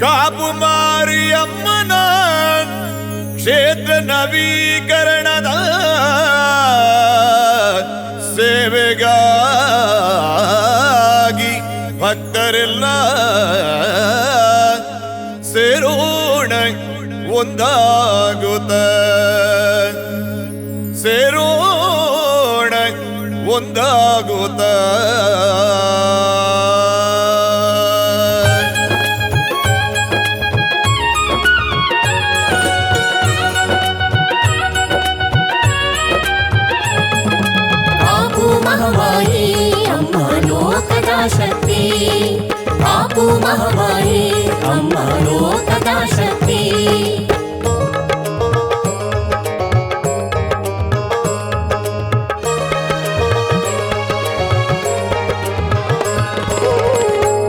ಕಾಪು ಮಾರಿಯಮ್ಮನ ಕ್ಷೇತ್ರ ನವೀಕರಣದ ಸೇವೆಗಾಗಿ ಭಕ್ತರೆಲ್ಲ ಸೇರೋಣ ಒಂದಾಗುತ್ತ ಸೇರೋಣ ಒಂದಾಗುತ್ತ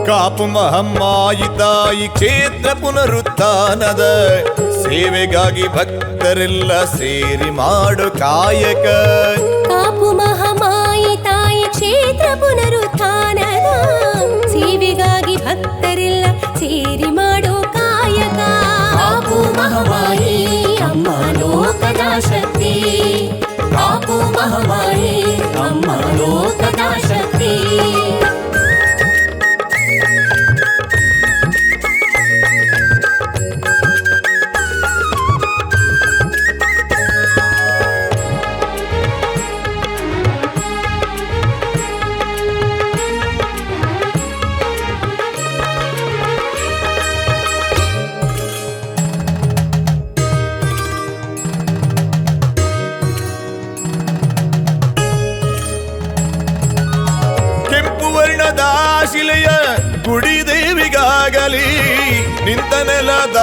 ಕಾಪು ಮಹಮ್ಮಾಯಿ ತಾಯಿ ಕ್ಷೇತ್ರ ಪುನರುತ್ಥಾನದ ಸೇವೆಗಾಗಿ ಭಕ್ತರೆಲ್ಲ ಸೇರಿ ಮಾಡು ಕಾಯಕ. ಕಾಪು ಮಹಮಾಯಿ ತಾಯಿ ಕ್ಷೇತ್ರ ಪುನರುತ್ಥಾನದ. ಅಮ್ಮ ಲೋಕದ ಶಕ್ತಿ ಕೆಂಪು ವರ್ಣದ ಶಿಲೆಯ ಗುಡಿ ದೇವಿಗಾಗಲಿ ನಿಂತ ನೆಲದ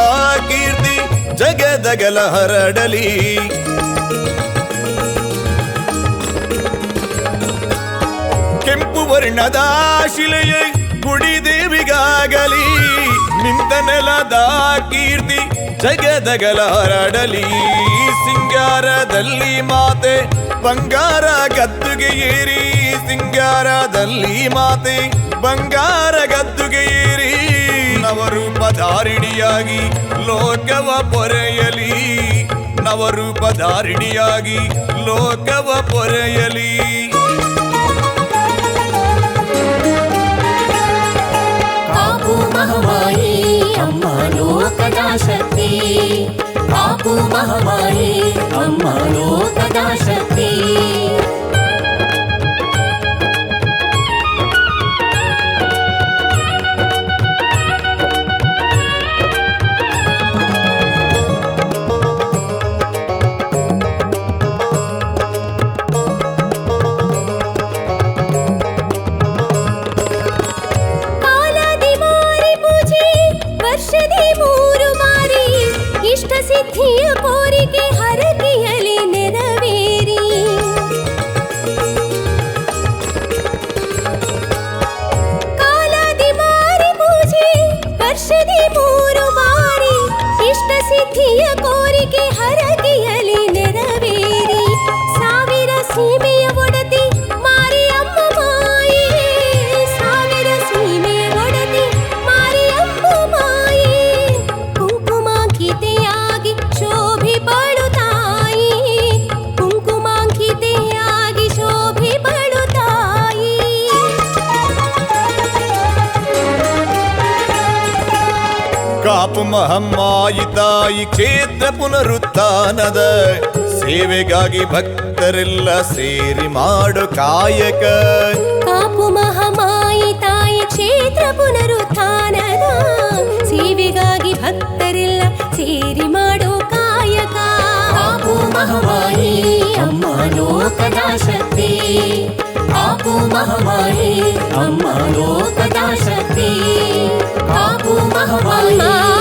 ಕೀರ್ತಿ ಜಗದಗಲ ಹರಡಲಿ. ಕೆಂಪು ವರ್ಣದ ಶಿಲೆಯ ಗುಡಿ ದೇವಿಗಾಗಲಿ ನಿಂತ ನೆಲದ ಕೀರ್ತಿ ಜಗದಗಲ ಹರಡಲಿ. ಸಿಂಗಾರದಲ್ಲಿ ಮಾತೆ ಬಂಗಾರ ಗದ್ದುಗೆ ಏರಿ ಸಿಂಗಾರದಲ್ಲಿ ಮಾತೆ, ಬಂಗಾರ ಗದ್ದುಗೆ ಏರಿ, ನವರೂಪಧಾರಿಣಿಯಾಗಿ ಲೋಕವ ಪೊರೆಯಲಿ. ನವರೂಪಧಾರಿಣಿಯಾಗಿ ಲೋಕವ ಪೊರೆಯಲಿ. ಮಹಮಾಯಿ, ಅಮ್ಮ ಲೋಕದ ಶಕ್ತಿ. ಕಾಪು ಮಹಮಾಯಿ, ಅಮ್ಮ ಲೋಕದ ಶಕ್ತಿ. पूर्वारी इष्ट सिद्धिय कोरिके हरगिय ಮಹಮ್ಮಾಯಿ ತಾಯಿ ಕ್ಷೇತ್ರ ಪುನರುತ್ಥಾನದ ಸೇವೆಗಾಗಿ ಭಕ್ತರೆಲ್ಲ ಸೇರಿ ಮಾಡು ಕಾಯಕ. ಕಾಪು ಮಹಮಾಯಿ ತಾಯಿ ಕ್ಷೇತ್ರ ಪುನರುತ್ಥಾನದ ಸೇವೆಗಾಗಿ ಭಕ್ತರೆಲ್ಲ ಸೇರಿ ಮಾಡು ಕಾಯಕ. ಕಾಪು ಮಹಮಾಯಿ ಅಮ್ಮ ಲೋಕದ ಶಕ್ತಿ. ಕಾಪು ಮಹಮಾಯಿ ಅಮ್ಮ ಲೋಕದ ಶಕ್ತಿ. ಕಾಪು ಮಹಮಾಯಿ